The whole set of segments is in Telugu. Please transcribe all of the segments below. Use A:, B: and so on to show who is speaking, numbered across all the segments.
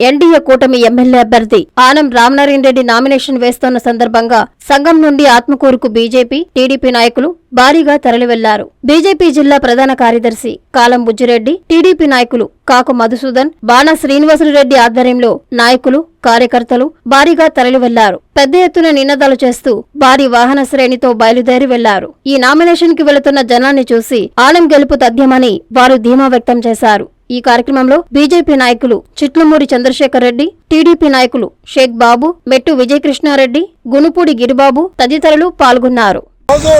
A: ఎన్డీఏ కూటమి ఎమ్మెల్యే అభ్యర్థి ఆనం రామనారాయణ రెడ్డి నామినేషన్ వేస్తోన్న సందర్భంగా సంఘం నుండి ఆత్మకూరుకు బీజేపీ టీడీపీ నాయకులు భారీగా తరలివెళ్ళారు. బీజేపీ జిల్లా ప్రధాన కార్యదర్శి కాలం బుజ్జిరెడ్డి టీడీపీ నాయకులు కాకు మధుసూదన్ బాణ శ్రీనివాసులరెడ్డి ఆధ్వర్యంలో నాయకులు కార్యకర్తలు భారీగా తరలివెళ్ళారు. పెద్ద ఎత్తున నినాదాలు చేస్తూ భారీ వాహన శ్రేణితో బయలుదేరి వెళ్ళారు. ఈ నామినేషన్కి వెళుతున్న జనాన్ని చూసి ఆనం గెలుపు తథ్యమని వారు ధీమా వ్యక్తం చేశారు. ఈ కార్యక్రమంలో బీజేపీ నాయకులు చిట్లమూరి చంద్రశేఖర్ రెడ్డి టీడీపీ నాయకులు షేక్ బాబు మెట్టు విజయకృష్ణారెడ్డి గునుపూడి గిరిబాబు తదితరులు పాల్గొన్నారు.
B: రోజు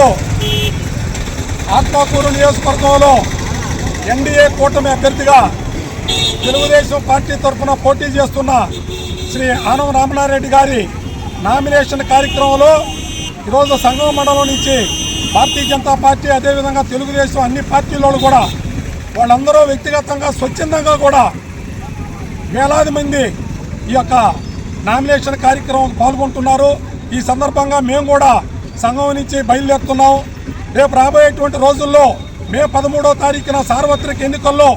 B: ఆత్మకూరు నియోజకవర్గంలో ఎన్డీఏ కూటమి అభ్యర్థిగా తెలుగుదేశం పార్టీ తరఫున పోటీ చేస్తున్న శ్రీ ఆనం రామనారెడ్డి గారి నామినేషన్ కార్యక్రమంలో ఈరోజు సంగమ మండలం నుంచి భారతీయ జనతా పార్టీ అదేవిధంగా తెలుగుదేశం అన్ని పార్టీలలో కూడా వాళ్ళందరూ వ్యక్తిగతంగా స్వచ్ఛందంగా కూడా వేలాది మంది ఈ యొక్క నామినేషన్ కార్యక్రమం పాల్గొంటున్నారు. ఈ సందర్భంగా మేము కూడా సంఘం నుంచి బయలుదేరుతున్నాం. రేపు రాబోయేటువంటి రోజుల్లో మే పదమూడవ తారీఖున సార్వత్రిక ఎన్నికల్లో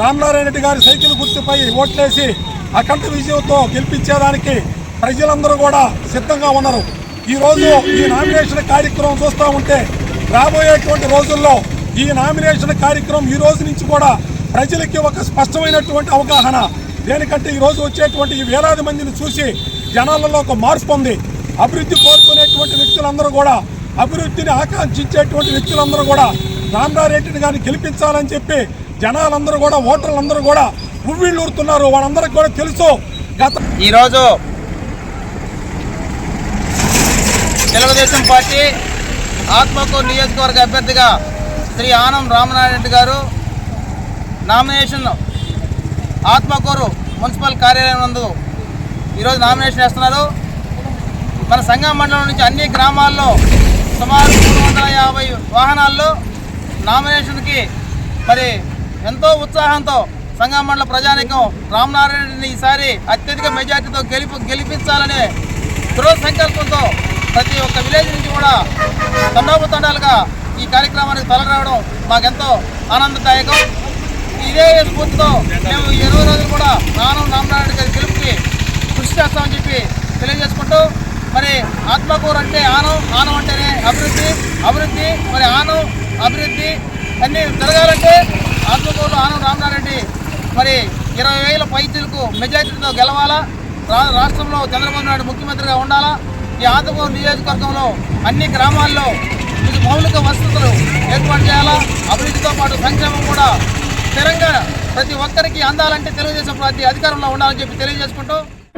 B: రామనారాయణ రెడ్డి గారి సైకిల్ గుర్తుపై ఓట్లేసి అఖండ విజయంతో గెలిపించేదానికి ప్రజలందరూ కూడా సిద్ధంగా ఉన్నారు. ఈరోజు ఈ నామినేషన్ కార్యక్రమం చూస్తూ ఉంటే రాబోయేటువంటి రోజుల్లో ఈ నామినేషన్ కార్యక్రమం ఈ రోజు నుంచి కూడా ప్రజలకి ఒక స్పష్టమైనటువంటి అవగాహన. దేనికంటే ఈరోజు వచ్చేటువంటి ఈ వేలాది మందిని చూసి జనాలలో ఒక మార్పు ఉంది అభివృద్ధి కోరుకునేటువంటి వ్యక్తులందరూ కూడా అభివృద్ధిని ఆకాంక్షించేటువంటి వ్యక్తులందరూ కూడా రామనారెడ్డిని గారిని గెలిపించాలని చెప్పి జనాలందరూ కూడా ఓటర్లందరూ కూడా ఉవ్విళ్ళూరుతున్నారు. వాళ్ళందరికీ కూడా తెలుసు గత
C: ఈరోజు తెలుగుదేశం పార్టీ ఆత్మకూరు నియోజకవర్గ అభ్యర్థిగా శ్రీ ఆనం రామనారాయణ రెడ్డి గారు నామినేషన్ ఆత్మకూరు మున్సిపల్ కార్యాలయం నందు ఈరోజు నామినేషన్ వేస్తున్నారు. మన సంఘం మండలం నుంచి అన్ని గ్రామాల్లో సుమారు మూడు వందల యాభై వాహనాల్లో నామినేషన్కి మరి ఎంతో ఉత్సాహంతో సంఘం మండల ప్రజానికం రామనారాయణని ఈసారి అత్యధిక మెజార్టీతో గెలిపి గెలిపించాలనే దృఢ సంకల్పంతో ప్రతి ఒక్క విలేజ్ నుంచి కూడా తండోపతండాలుగా ఈ కార్యక్రమానికి తలరావడం మాకెంతో ఆనందదాయకం. ఇదే స్ఫూర్తితో మేము ఈ ఇరవై రోజులు కూడా నానం రామనారాయణ గారి గెలుపుకి కృషి చేస్తామని చెప్పి తెలియజేసుకుంటూ మరి ఆత్మకూరు అంటే ఆనం ఆనం అంటేనే అభివృద్ధి అభివృద్ధి మరి ఆనం అభివృద్ధి అన్నీ జరగాలంటే ఆత్మకూరులో ఆనం రామనారెడ్డి మరి ఇరవై వేల పైచీలకు మెజార్టీతో గెలవాలా? రా రాష్ట్రంలో చంద్రబాబు నాయుడు ముఖ్యమంత్రిగా ఉండాలా? ఈ ఆత్మకూరు నియోజకవర్గంలో అన్ని గ్రామాల్లో సంక్షేమం కూడా తెలంగాణ ప్రతి ఒక్కరికి అందాలంటే తెలుగుదేశం పార్టీ అధికారంలో ఉండాలని చెప్పి తెలియజేసుకుంటూ